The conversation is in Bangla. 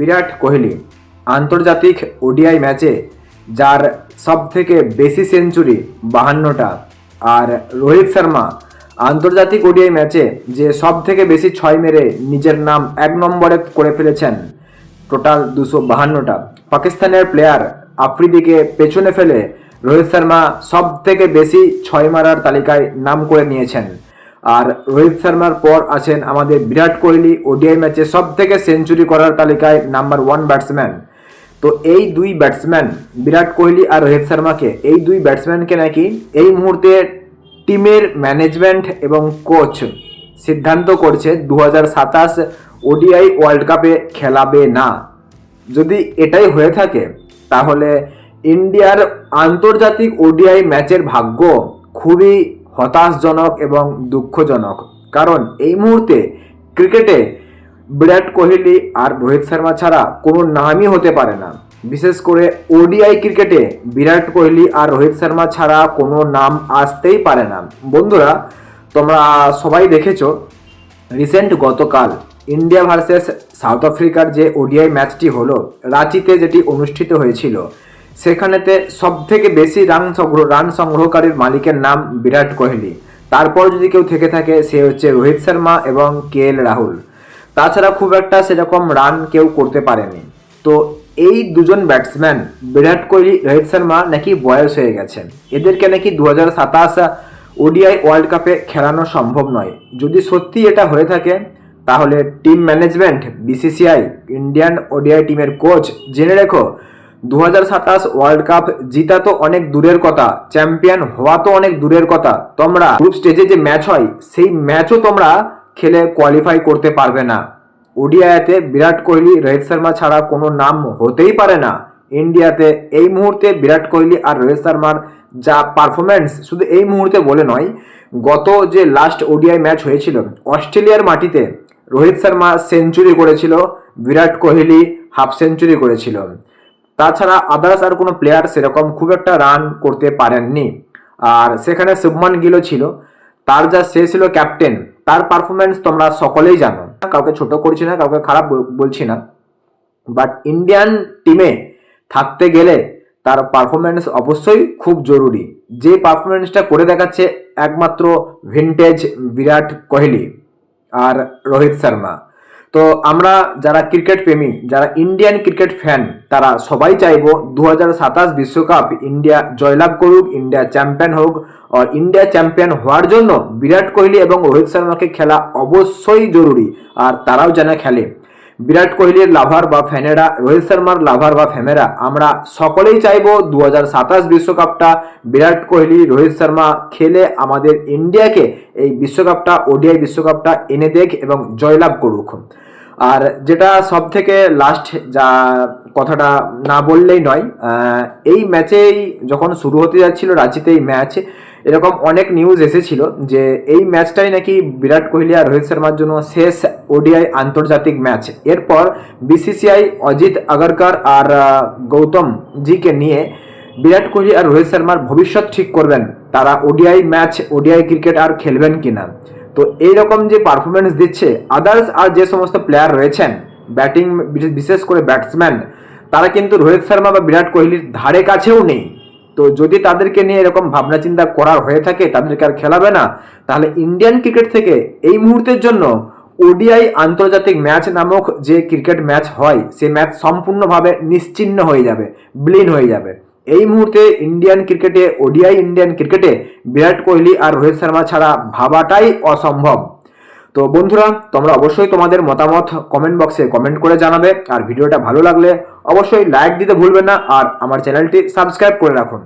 বিরাট কোহলি আন্তর্জাতিক ওডিআই ম্যাচে, যার সব থেকে বেশি সেঞ্চুরি বাহান্নটা। আর রোহিত শর্মা আন্তর্জাতিক ওডিআই ম্যাচে যে সব থেকে বেশি ছয় মেরে নিজের নাম এক নম্বরে করে ফেলেছেন, টোটাল দুশো বাহান্নটা। পাকিস্তানের প্লেয়ার আফ্রিদিকে পেছনে ফেলে রোহিত শর্মা সব থেকে বেশি ছয় মারার তালিকায় নাম করে নিয়েছেন। আর রোহিত শর্মার পর আছেন আমাদের বিরাট কোহলি ওডিআই ম্যাচে সব থেকে সেঞ্চুরি করার তালিকায় নাম্বার ওয়ান ব্যাটসম্যান তো এই দুই ব্যাটসম্যান বিরাট কোহলি আর রোহিত শর্মাকে, এই দুই ব্যাটসম্যানকে নাকি এই মুহূর্তে টিমের ম্যানেজমেন্ট এবং কোচ সিদ্ধান্ত করছে দু সাতাশ ওডিআই ওয়ার্ল্ড কাপে খেলাবে না। যদি এটাই হয়ে থাকে, তাহলে ইন্ডিয়ার আন্তর্জাতিক ওডিআই ম্যাচের ভাগ্য খুবই হতাশজনক এবং দুঃখজনক। কারণ এই মুহূর্তে ক্রিকেটে বিরাট কোহলি আর রোহিত শর্মা ছাড়া কোনো নামই হতে পারে না। বিশেষ করে ওডিআই ক্রিকেটে বিরাট কোহলি আর রোহিত শর্মা ছাড়া কোনো নাম আসতেই পারে না। বন্ধুরা, তোমরা সবাই দেখেছ রিসেন্ট গতকাল ইন্ডিয়া ভার্সেস সাউথ আফ্রিকার যে ওডিআই ম্যাচটি হলো, রাঁচিতে যেটি অনুষ্ঠিত হয়েছিল। সেখানেতে সব থেকে বেশি রান সংগ্রহ রান সংগ্রহকারীর মালিকের নাম বিরাট কোহলি। তারপর যদি কেউ থেকে থাকে, সে হচ্ছে রোহিত শর্মা এবং কে এল রাহুল। তাছাড়া খুব একটা সেরকম রান কেউ করতে পারেনি। তো এই দুজন ব্যাটসম্যান, বিরাট কোহলি, রোহিত শর্মা নাকি বয়স হয়ে গেছেন এদেরকে নাকি দু হাজার সাতাশ ওডিআই ওয়ার্ল্ড কাপে খেলানো সম্ভব নয়। যদি সত্যি এটা হয়ে থাকে, তাহলে team management, BCCI, Indian ODI টিমের কোচ, জেনে রেখো দু হাজার সাতাশ ওয়ার্ল্ড কাপ জিতা তো অনেক দূরের কথা চ্যাম্পিয়ন হওয়া তো অনেক দূরের কথা। তোমরা গ্রুপ স্টেজে যে ম্যাচ হয়, সেই ম্যাচও তোমরা খেলে কোয়ালিফাই করতে পারবে না। ওডিআইতে বিরাট কোহলি, রোহিত শর্মা ছাড়া কোনো নাম হতেই পারে না। ইন্ডিয়াতে এই মুহূর্তে বিরাট কোহলি আর রোহিত শর্মার যা পারফরমেন্স শুধু এই মুহূর্তে বলে নয়, গত যে লাস্ট ওডিআই ম্যাচ হয়েছিল, অস্ট্রেলিয়ার মাটিতে রোহিত শর্মা সেঞ্চুরি করেছিল, বিরাট কোহলি হাফ সেঞ্চুরি করেছিল। তাছাড়া আদার্স আর কোনো প্লেয়ার সেরকম খুব একটা রান করতে পারেননি। আর সেখানে শুভমান গিলও ছিল। তার যা সে ছিল ক্যাপ্টেন তার পারফরমেন্স তোমরা সকলেই জানো। কাউকে ছোট করছি না, কাউকে খারাপ বলছি না। বাট ইন্ডিয়ান টিমে থাকতে গেলে তার পারফরমেন্স অবশ্যই খুব জরুরি। যে পারফরমেন্সটা করে দেখাচ্ছে একমাত্র ভিনটেজ বিরাট কোহলি আর রোহিত শর্মা। তো আমরা যারা ক্রিকেট প্রেমী, যারা ইন্ডিয়ান ক্রিকেট ফ্যান তারা সবাই চাইব দু বিশ্বকাপ ইন্ডিয়া জয়লাভ করুক ইন্ডিয়া চ্যাম্পিয়ন হোক। আর ইন্ডিয়া চ্যাম্পিয়ন হওয়ার জন্য বিরাট কোহলি এবং রোহিত শর্মাকে খেলা অবশ্যই জরুরি। আর তারাও যেন খেলে। বিরাট কোহলির লাভার বা ফ্যানেরা রোহিত শর্মার লাভার বা ফ্যানেরা আমরা সকলেই চাইব দু বিশ্বকাপটা বিরাট কোহলি, রোহিত শর্মা খেলে আমাদের ইন্ডিয়াকে এই বিশ্বকাপটা, ওডিআই বিশ্বকাপটা এনে দেখ এবং জয়লাভ করুক। আর যেটা সব থেকে লাস্ট যা কথাটা না বললেই নয় এই ম্যাচেই যখন শুরু হতে যাচ্ছিল রাঁচিতে এই ম্যাচ এরকম অনেক নিউজ এসেছিল যে এই ম্যাচটাই নাকি বিরাট কোহলি আর রোহিত শর্মার জন্য শেষ ওডিআই আন্তর্জাতিক ম্যাচ এরপর বিসিসিআই অজিত আগরকর আর গৌতম জিকে নিয়ে বিরাট কোহলি আর রোহিত শর্মার ভবিষ্যৎ ঠিক করবেন। তারা ওডিআই ম্যাচ ওডিআই ক্রিকেট আর খেলবেন কিনা। তো এইরকম যে পারফরমেন্স দিচ্ছে আদার্স আর যে সমস্ত প্লেয়ার রয়েছেন ব্যাটিং বিশেষ করে ব্যাটসম্যান তারা কিন্তু রোহিত শর্মা বা বিরাট কোহলির ধারে কাছেও নেই। তো যদি তাদেরকে নিয়ে এরকম ভাবনা চিন্তা করার হয়ে থাকে, তাদেরকে আর খেলাবে না, তাহলে ইন্ডিয়ান ক্রিকেট থেকে এই মুহূর্তের জন্য ওডিআই আন্তর্জাতিক ম্যাচ নামক যে ক্রিকেট ম্যাচ হয় সেই ম্যাচ সম্পূর্ণভাবে নিশ্চিহ্ন হয়ে যাবে, ব্লিন হয়ে যাবে। এই মুহূর্তে ইন্ডিয়ান ক্রিকেটে ওডিআই ইন্ডিয়ান ক্রিকেটে বিরাট কোহলি আর রোহিত শর্মা ছাড়া ভাবাটাই অসম্ভব। তো বন্ধুরা, তোমরা অবশ্যই তোমাদের মতামত কমেন্ট বক্সে কমেন্ট করে জানাবে। আর ভিডিওটা ভালো লাগলে অবশ্যই লাইক দিতে ভুলবে না, আর আমার চ্যানেলটি সাবস্ক্রাইব করে রাখুন।